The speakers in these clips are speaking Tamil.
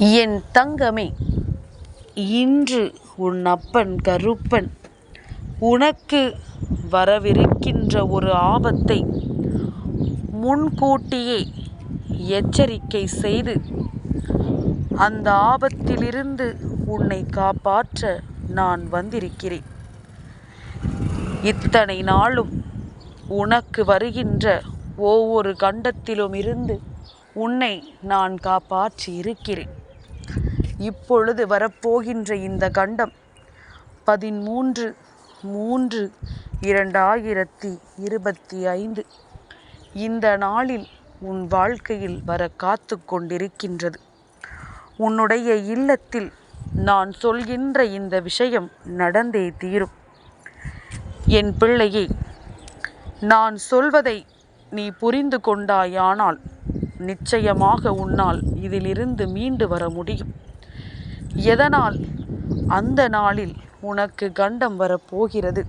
என் தங்கமே இன்று உன் அப்பன் கருப்பன் உனக்கு வரவிருக்கின்ற ஒரு ஆபத்தை முன்கூட்டியே எச்சரிக்கை செய்து அந்த ஆபத்திலிருந்து உன்னை காப்பாற்ற நான் வந்திருக்கிறேன். இத்தனை நாளும் உனக்கு வருகின்ற ஒவ்வொரு கண்டத்திலும் இருந்து உன்னை நான் காப்பாற்றி இருக்கிறேன் இப்பொழுது வரப்போகின்ற இந்த கண்டம். பதிமூன்று மூன்று இரண்டாயிரத்தி இருபத்தி ஐந்து. இந்த நாளில் உன் வாழ்க்கையில் வர காத்து கொண்டிருக்கின்றது. உன்னுடைய இல்லத்தில் நான் சொல்கின்ற இந்த விஷயம் நடந்தே தீரும். என் பிள்ளையே நான் சொல்வதை நீ புரிந்து கொண்டாயானால் நிச்சயமாக உன்னால் இதிலிருந்து மீண்டு வர முடியும். எதனால்? அந்த நாளில் உனக்கு கண்டம் வரப்போகிறது.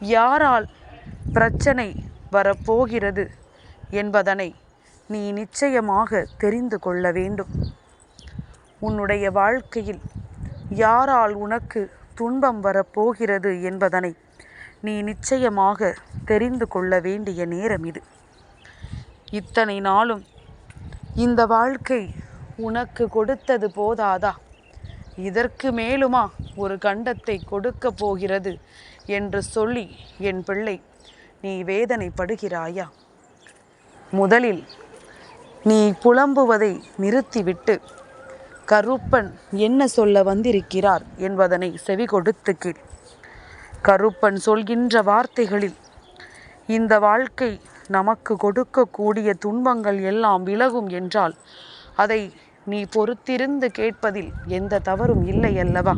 யாரால் பிரச்சனை வரப்போகிறது என்பதனை நீ நிச்சயமாக தெரிந்து கொள்ள வேண்டும். உன்னுடைய வாழ்க்கையில் யாரால் உனக்கு துன்பம் வரப்போகிறது என்பதனை நீ நிச்சயமாக தெரிந்து கொள்ள வேண்டிய நேரம் இது. இத்தனை நாளும் இந்த வாழ்க்கை உனக்கு கொடுத்தது போதாதா? இதற்கு மேலுமா ஒரு கண்டத்தை கொடுக்க போகிறது என்று சொல்லி என் பிள்ளை நீ வேதனைப்படுகிறாயா? முதலில் நீ புலம்புவதை நிறுத்திவிட்டு கருப்பன் என்ன சொல்ல வந்திருக்கிறார் என்பதனை செவி கொடுத்து கீழ் கருப்பன் சொல்கின்ற வார்த்தைகளில் இந்த வாழ்க்கை நமக்கு கொடுக்கக்கூடிய துன்பங்கள் எல்லாம் விலகும் என்றால் அதை நீ பொறுத்திருந்து கேட்பதில் எந்த தவறும் இல்லை அல்லவா?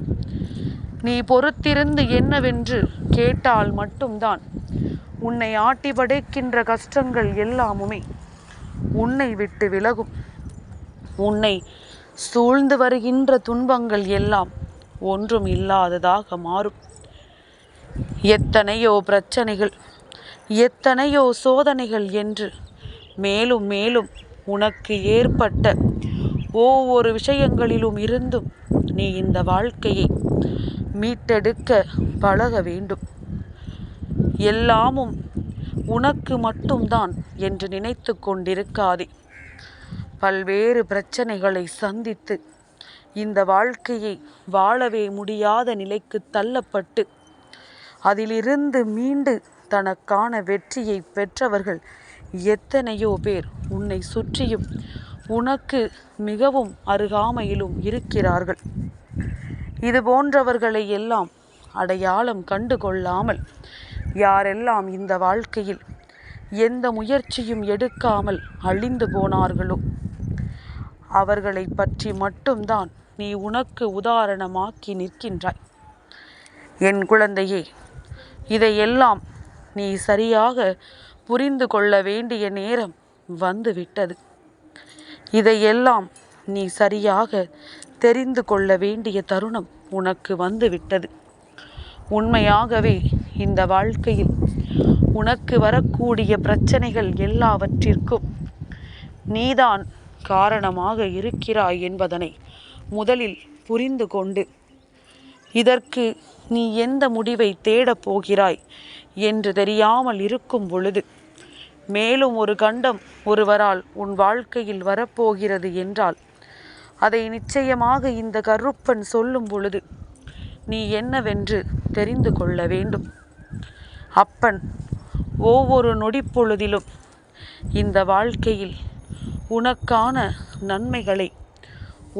நீ பொறுத்திருந்து என்னவென்று கேட்டால் மட்டும்தான் உன்னை ஆட்டி படைக்கின்ற கஷ்டங்கள் எல்லாமுமே உன்னை விட்டு விலகும். உன்னை சூழ்ந்து வருகின்ற துன்பங்கள் எல்லாம் ஒன்றும் இல்லாததாக மாறும். எத்தனையோ பிரச்சனைகள் எத்தனையோ சோதனைகள் என்று மேலும் மேலும் உனக்கு ஏற்பட்ட ஒவ்வொரு விஷயங்களிலும் இருந்தும் நீ இந்த வாழ்க்கையை மீட்டெடுக்க பழக வேண்டும். எல்லாமும் உனக்கு மட்டும்தான் என்று நினைத்து கொண்டிருக்காதே. பல்வேறு பிரச்சனைகளை சந்தித்து இந்த வாழ்க்கையை வாழவே முடியாத நிலைக்கு தள்ளப்பட்டு அதிலிருந்து மீண்டு தனக்கான வெற்றியை பெற்றவர்கள் எத்தனையோ பேர் உன்னை சுற்றியும் உனக்கு மிகவும் அருகாமையிலும் இருக்கிறார்கள். இது போன்றவர்களை எல்லாம் அடையாளம் கண்டு கொள்ளாமல் யாரெல்லாம் இந்த வாழ்க்கையில் எந்த முயற்சியும் எடுக்காமல் அழிந்து போனார்களோ அவர்களை பற்றி மட்டும்தான் நீ உனக்கு உதாரணமாக்கி நிற்கின்றாய். என் குழந்தையே இதையெல்லாம் நீ சரியாக புரிந்து கொள்ள வேண்டிய நேரம் வந்துவிட்டது. இதையெல்லாம் நீ சரியாக தெரிந்து கொள்ள வேண்டிய தருணம் உனக்கு வந்துவிட்டது. உண்மையாகவே இந்த வாழ்க்கையில் உனக்கு வரக்கூடிய பிரச்சனைகள் எல்லாவற்றிற்கும் நீதான் காரணமாக இருக்கிறாய் என்பதனை முதலில் புரிந்து கொண்டு இதற்கு நீ எந்த முடிவை தேடப் போகிறாய் என்று தெரியாமல் இருக்கும் பொழுது மேலும் ஒரு கண்டம் ஒருவரால் உன் வாழ்க்கையில் வரப்போகிறது என்றால் அதை நிச்சயமாக இந்த கருப்பன் சொல்லும் பொழுது நீ என்னவென்று தெரிந்து கொள்ள வேண்டும். அப்பன் ஒவ்வொரு நொடிப்பொழுதிலும் இந்த வாழ்க்கையில் உனக்கான நன்மைகளை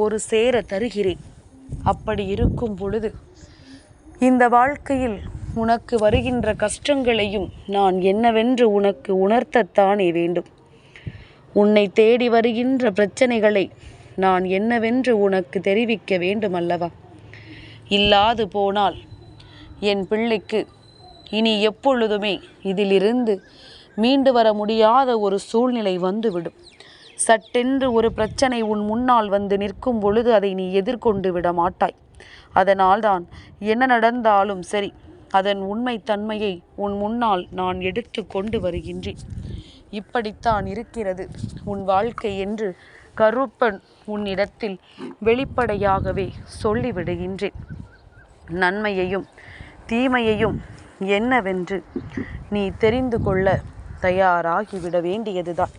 ஒரு சேர தருகிறேன். அப்படி இருக்கும் பொழுது இந்த வாழ்க்கையில் உனக்கு வருகின்ற கஷ்டங்களையும் நான் என்னவென்று உனக்கு உணர்த்தத்தானே வேண்டும். உன்னை தேடி வருகின்ற பிரச்சனைகளை நான் என்னவென்று உனக்கு தெரிவிக்க வேண்டும் அல்லவா இல்லாது போனால் என் பிள்ளைக்கு இனி எப்பொழுதுமே இதிலிருந்து மீண்டு வர முடியாத ஒரு சூழ்நிலை வந்துவிடும். சட்டென்று ஒரு பிரச்சனை உன் முன்னால் வந்து நிற்கும் பொழுது அதை நீ எதிர்கொண்டு விட மாட்டாய் அதனால்தான் என்ன நடந்தாலும் சரி அதன் உண்மை தன்மையை உன் முன்னால் நான் எடுத்து கொண்டு வருகின்றேன். இப்படித்தான் இருக்கிறது. உன் வாழ்க்கை என்று கருப்பன் உன்னிடத்தில் வெளிப்படையாகவே சொல்லிவிடுகின்றேன். நன்மையையும் தீமையையும் என்னவென்று நீ தெரிந்து கொள்ள தயாராகிவிட வேண்டியதுதான்.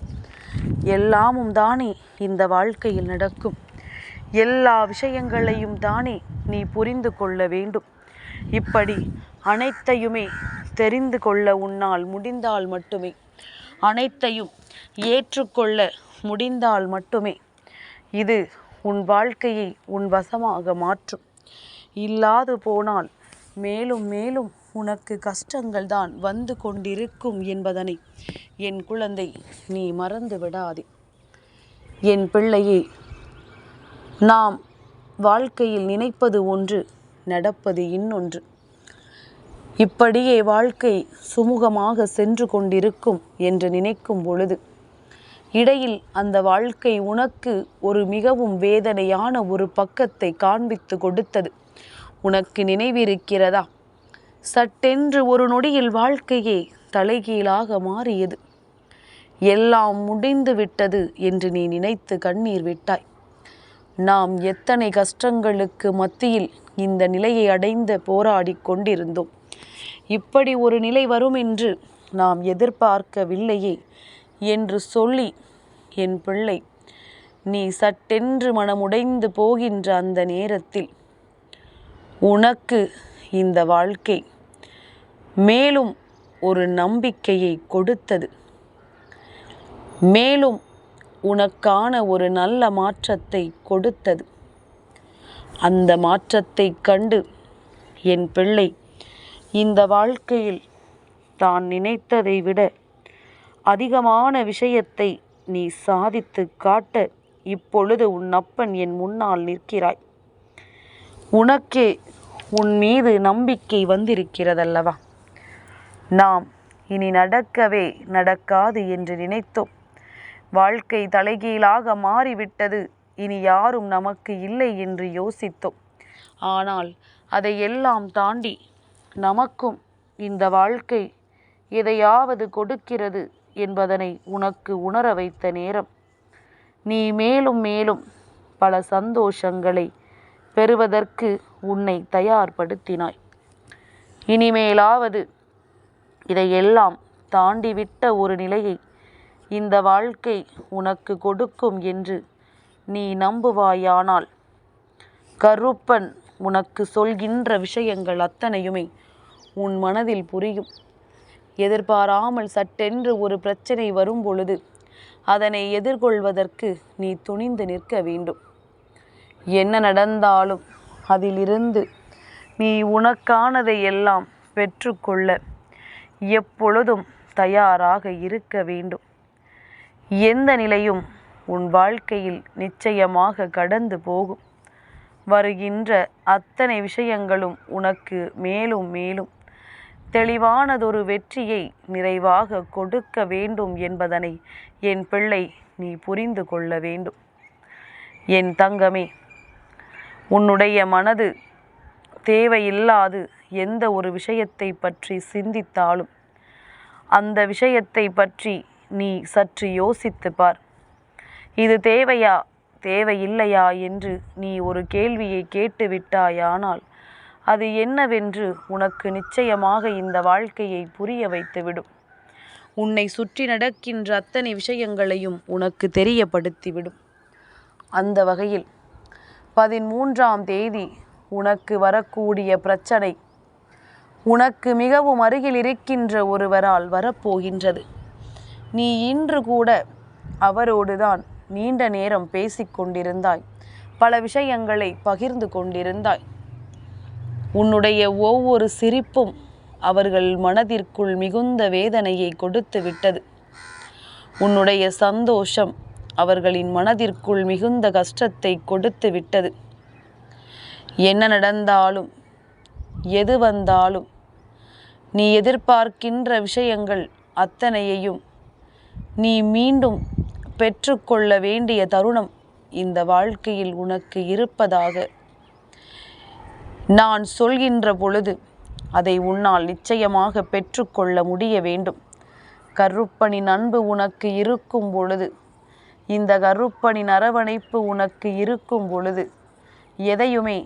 எல்லாமும் தானே இந்த வாழ்க்கையில் நடக்கும். எல்லா விஷயங்களையும் தானே நீ புரிந்து கொள்ள வேண்டும். இப்படி அனைத்தையுமே தெரிந்து கொள்ள உன்னால் முடிந்தால் மட்டுமே. அனைத்தையும் ஏற்றுக்கொள்ள முடிந்தால் மட்டுமே. இது உன் வாழ்க்கையை உன் வசமாக மாற்றும். இல்லாது போனால் மேலும் மேலும் உனக்கு கஷ்டங்கள் தான் வந்து கொண்டிருக்கும் என்பதனை என் குழந்தை நீ மறந்து விடாதே. என் பிள்ளையே நாம் வாழ்க்கையில் நினைப்பது ஒன்று நடப்பது இன்னொன்று. இப்படியே வாழ்க்கை சுமூகமாக சென்று கொண்டிருக்கும் என்று நினைக்கும் பொழுது இடையில் அந்த வாழ்க்கை உனக்கு ஒரு மிகவும் வேதனையான ஒரு பக்கத்தை காண்பித்து கொடுத்தது. உனக்கு நினைவிருக்கிறதா? சட்டென்று ஒரு நொடியில் வாழ்க்கையே தலைகீழாக மாறியது. எல்லாம் முடிந்து விட்டது என்று நீ நினைத்து கண்ணீர் விட்டாய். நாம் எத்தனை கஷ்டங்களுக்கு மத்தியில் இந்த நிலையை அடைந்த போராடி கொண்டிருந்தோம். இப்படி ஒரு நிலை வரும் என்று நாம் எதிர்பார்க்கவில்லையே என்று சொல்லி என் பிள்ளை நீ சட்டென்று மனமுடைந்து போகின்ற அந்த நேரத்தில் உனக்கு இந்த வாழ்க்கை மேலும் ஒரு நம்பிக்கையை கொடுத்தது. மேலும் உனக்கான ஒரு நல்ல மாற்றத்தை கொடுத்தது. அந்த மாற்றத்தை கண்டு என் பிள்ளை இந்த வாழ்க்கையில் தான் நினைத்ததை விட அதிகமான விஷயத்தை நீ சாதித்து காட்ட இப்பொழுது உன் அப்பன் என் முன்னால் நிற்கிறாய். உனக்கே உன் மீது நம்பிக்கை வந்திருக்கிறதல்லவா? நாம் இனி நடக்கவே நடக்காது என்று நினைத்தோம். வாழ்க்கை தலைகீழாக மாறிவிட்டது. இனி யாரும் நமக்கு இல்லை என்று யோசித்தோம். ஆனால் அதை எல்லாம் தாண்டி நமக்கும் இந்த வாழ்க்கை எதையாவது கொடுக்கிறது என்பதனை உனக்கு உணர வைத்த நேரம். நீ மேலும் மேலும் பல சந்தோஷங்களை பெறுவதற்கு உன்னை தயார்படுத்தினாய். இனிமேலாவது இதையெல்லாம் தாண்டிவிட்ட ஒரு நிலையை இந்த வாழ்க்கை உனக்கு கொடுக்கும் என்று நீ நம்புவாயானால் கருப்பன் உனக்கு சொல்கின்ற விஷயங்கள் அத்தனையுமே உன் மனதில் புரியும். எதிர்பாராமல் சட்டென்று ஒரு பிரச்சனை வரும் பொழுது அதனை எதிர்கொள்வதற்கு நீ துணிந்து நிற்க வேண்டும். என்ன நடந்தாலும் அதிலிருந்து நீ உனக்கானதை எல்லாம் பெற்றுக்கொள்ள எப்பொழுதும் தயாராக இருக்க வேண்டும். எந்த நிலையும் உன் வாழ்க்கையில் நிச்சயமாக கடந்து போகும். வருகின்ற அத்தனை விஷயங்களும் உனக்கு மேலும் மேலும். தெளிவானதொரு வெற்றியை நிறைவாக கொடுக்க வேண்டும் என்பதனை என் பிள்ளை நீ புரிந்து கொள்ள வேண்டும். என் தங்கமே உன்னுடைய மனது தேவையில்லாது எந்த ஒரு விஷயத்தை பற்றி சிந்தித்தாலும் அந்த விஷயத்தை பற்றி நீ சற்று யோசித்து பார். இது தேவையா தேவையில்லையா என்று நீ ஒரு கேள்வியை கேட்டுவிட்டாயானால் அது என்னவென்று உனக்கு நிச்சயமாக இந்த வாழ்க்கையை புரிய வைத்துவிடும். உன்னை சுற்றி நடக்கின்ற அத்தனை விஷயங்களையும் உனக்கு தெரியப்படுத்திவிடும். அந்த வகையில் பதிமூன்றாம் தேதி உனக்கு வரக்கூடிய பிரச்சனை உனக்கு மிகவும் அருகில் இருக்கின்ற ஒருவரால் வரப்போகின்றது. நீ இன்று கூட அவரோடுதான் நீண்ட நேரம் பேசிக்கொண்டிருந்தாய் பல விஷயங்களை பகிர்ந்து கொண்டிருந்தாய். உன்னுடைய ஒவ்வொரு சிரிப்பும் அவர்கள் மனதிற்குள் மிகுந்த வேதனையை கொடுத்து விட்டது. உன்னுடைய சந்தோஷம் அவர்களின் மனதிற்குள் மிகுந்த கஷ்டத்தை கொடுத்து விட்டது. என்ன நடந்தாலும் எது வந்தாலும் நீ எதிர்பார்க்கின்ற விஷயங்கள் அத்தனையையும் நீ மீண்டும் பெற்றுக்கொள்ள வேண்டிய தருணம் இந்த வாழ்க்கையில் உனக்கு இருப்பதாக. நான் சொல்கின்ற பொழுது அதை உன்னால் நிச்சயமாக பெற்றுக்கொள்ள முடிய வேண்டும். கருப்பனின் அன்பு உனக்கு இருக்கும் பொழுது இந்த கருப்பனின் அரவணைப்பு உனக்கு இருக்கும் பொழுது எதையுமே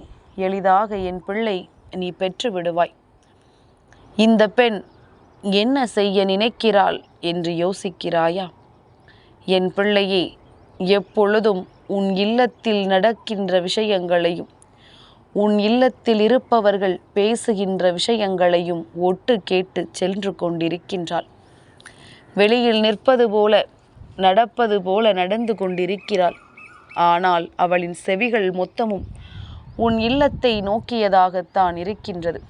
எளிதாக என் பிள்ளை நீ பெற்று விடுவாய். இந்த பெண் என்ன செய்ய நினைக்கிறாள் என்று யோசிக்கிறாயா? என் பிள்ளையே எப்பொழுதும் உன் இல்லத்தில் நடக்கின்ற விஷயங்களையும் உன் இல்லத்தில் இருப்பவர்கள் பேசுகின்ற விஷயங்களையும் ஒட்டு கேட்டு சென்று கொண்டிருக்கின்றாள். வெளியில் நிற்பது போல நடப்பது போல நடந்து கொண்டிருக்கிறாள். ஆனால் அவளின் செவிகள் மொத்தமும் உன் இல்லத்தை நோக்கியதாகத்தான் இருக்கின்றது.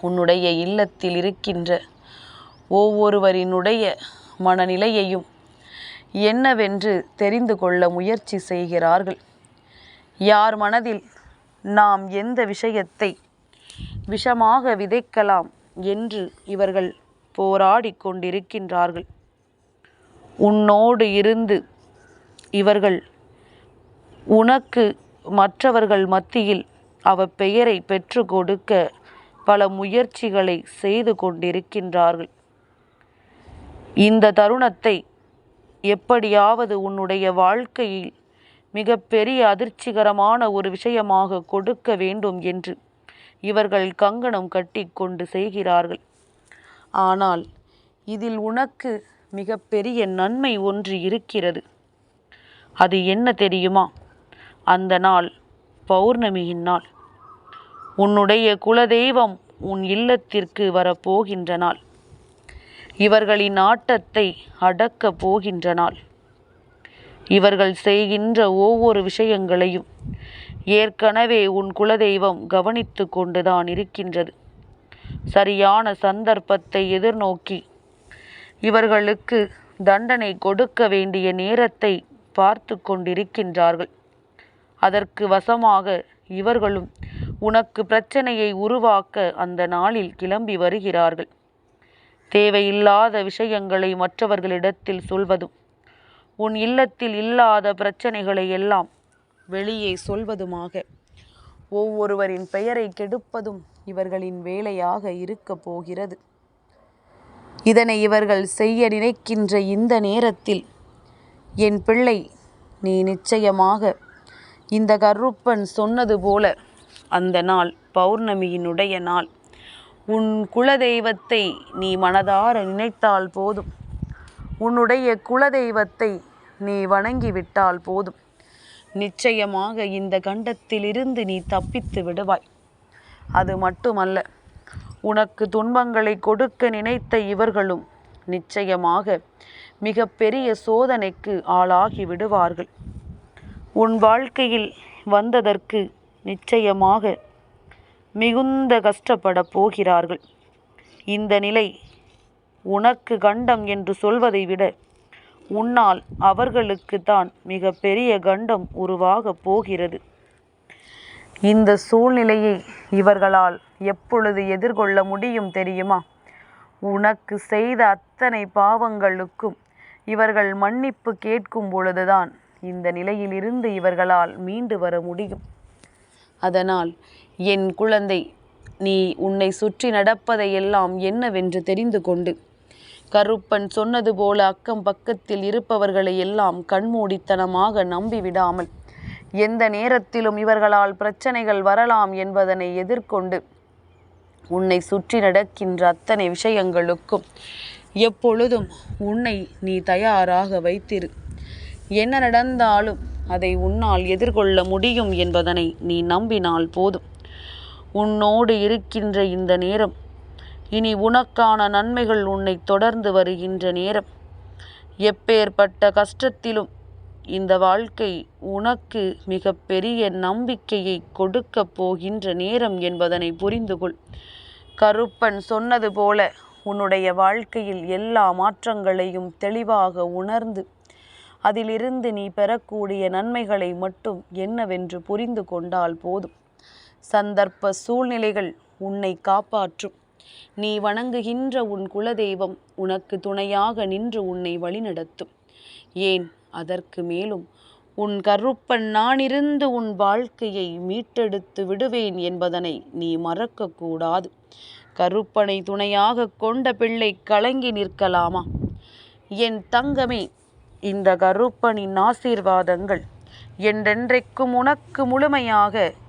உன்னுடைய இல்லத்தில் இருக்கின்ற ஒவ்வொருவரினுடைய மனநிலையையும் என்னவென்று தெரிந்து கொள்ள முயற்சி செய்கிறார்கள். யார் மனதில் நாம் எந்த விஷயத்தை விஷமாக விதைக்கலாம் என்று இவர்கள் போராடி கொண்டிருக்கின்றார்கள். உன்னோடு இருந்து இவர்கள் உனக்கு மற்றவர்கள் மத்தியில் அவ பெயரை பெற்று கொடுக்க பல முயற்சிகளை செய்து கொண்டிருக்கின்றார்கள். இந்த தருணத்தை எப்படியாவது உன்னுடைய வாழ்க்கையில் மிகப்பெரிய அதிர்ச்சிகரமான ஒரு விஷயமாக கொடுக்க வேண்டும் என்று இவர்கள் கங்கணம் கட்டி கொண்டு செய்கிறார்கள். ஆனால் இதில் உனக்கு மிகப்பெரிய நன்மை ஒன்று இருக்கிறது. அது என்ன தெரியுமா? அந்த நாள் பௌர்ணமியின் நாள். உன்னுடைய குலதெய்வம் உன் இல்லத்திற்கு வரப்போகின்ற நாள். இவர்களின் ஆட்டத்தை அடக்கப் போகின்ற நாள் இவர்கள் செய்கின்ற ஒவ்வொரு விஷயங்களையும் ஏற்கனவே உன் குலதெய்வம் கவனித்து கொண்டுதான் இருக்கின்றது. சரியான சந்தர்ப்பத்தை எதிர்நோக்கி இவர்களுக்கு தண்டனை கொடுக்க வேண்டிய நேரத்தை பார்த்து கொண்டிருக்கின்றார்கள். அதற்கு வசமாக இவர்களும் உனக்கு பிரச்சனையை உருவாக்க அந்த நாளில் கிளம்பி வருகிறார்கள். தேவையில்லாத விஷயங்களை மற்றவர்களிடத்தில் சொல்வதும் உன் இல்லத்தில் இல்லாத பிரச்சனைகளை எல்லாம் வெளியே சொல்வதுமாக ஒவ்வொருவரின் பெயரை கெடுப்பதும் இவர்களின் வேலையாக இருக்கப் போகிறது. இதனை இவர்கள் செய்ய நினைக்கின்ற இந்த நேரத்தில் என் பிள்ளை நீ நிச்சயமாக இந்த கருப்பன் சொன்னது போல அந்த நாள் பௌர்ணமியினுடைய நாள். உன் குலதெய்வத்தை நீ மனதார நினைத்தால் போதும். உன்னுடைய குலதெய்வத்தை நீ வணங்கிவிட்டால் போதும். நிச்சயமாக இந்த கண்டத்திலிருந்து நீ தப்பித்து விடுவாய். அது மட்டுமல்ல உனக்கு துன்பங்களை கொடுக்க நினைத்த இவர்களும் நிச்சயமாக மிக பெரிய சோதனைக்கு ஆளாகி விடுவார்கள். உன் வாழ்க்கையில் வந்ததற்கு நிச்சயமாக மிகுந்த கஷ்டப்பட போகிறார்கள். இந்த நிலை உனக்கு கண்டம் என்று சொல்வதை விட உன்னால் அவர்களுக்கு தான் மிக பெரிய கண்டம் உருவாகப் போகிறது. இந்த சூழ்நிலையை இவர்களால் எப்பொழுது எதிர்கொள்ள முடியும் தெரியுமா? உனக்கு செய்த அத்தனை பாவங்களுக்கும் இவர்கள் மன்னிப்பு கேட்கும் பொழுதுதான் இந்த நிலையிலிருந்து இவர்களால் மீண்டு வர முடியும். அதனால் என் குழந்தை நீ உன்னை சுற்றி நடப்பதையெல்லாம் என்னவென்று தெரிந்து கொண்டு. கருப்பன் சொன்னது போல அக்கம் பக்கத்தில் இருப்பவர்களை எல்லாம் கண்மூடித்தனமாக நம்பிவிடாமல் எந்த நேரத்திலும் இவர்களால் பிரச்சனைகள் வரலாம் என்பதனை எதிர்கொண்டு உன்னை சுற்றி நடக்கின்ற அத்தனை விஷயங்களுக்கும் எப்பொழுதும் உன்னை நீ தயாராக வைத்திரு. என்ன நடந்தாலும் அதை உன்னால் எதிர்கொள்ள முடியும் என்பதனை நீ நம்பினால் போதும். உன்னோடு இருக்கின்ற இந்த நேரம். இனி உனக்கான நன்மைகள் உன்னை தொடர்ந்து வருகின்ற நேரம். எப்பேற்பட்ட கஷ்டத்திலும் இந்த வாழ்க்கை உனக்கு மிக பெரிய நம்பிக்கையை கொடுக்கப் போகின்ற நேரம் என்பதனை புரிந்து கொள். கருப்பன் சொன்னது போல உன்னுடைய வாழ்க்கையில் எல்லா மாற்றங்களையும் தெளிவாக உணர்ந்து அதிலிருந்து நீ பெறக்கூடிய நன்மைகளை மட்டும் என்னவென்று புரிந்து கொண்டால் போதும். சந்தர்ப்ப சூழ்நிலைகள் உன்னை காப்பாற்றும். நீ வணங்குகின்ற உன் குலதெய்வம் உனக்கு துணையாக நின்று உன்னை வழிநடத்தும். ஏன் அதற்கு மேலும் உன் கருப்பன் நானிருந்து உன் வாழ்க்கையை மீட்டெடுத்து விடுவேன் என்பதனை நீ மறக்கக்கூடாது. கருப்பனை துணையாக கொண்ட பிள்ளை கலங்கி நிற்கலாமா? என் தங்கமே இந்த கருப்பனின் ஆசீர்வாதங்கள் என்றென்றைக்கும் உனக்கு முழுமையாக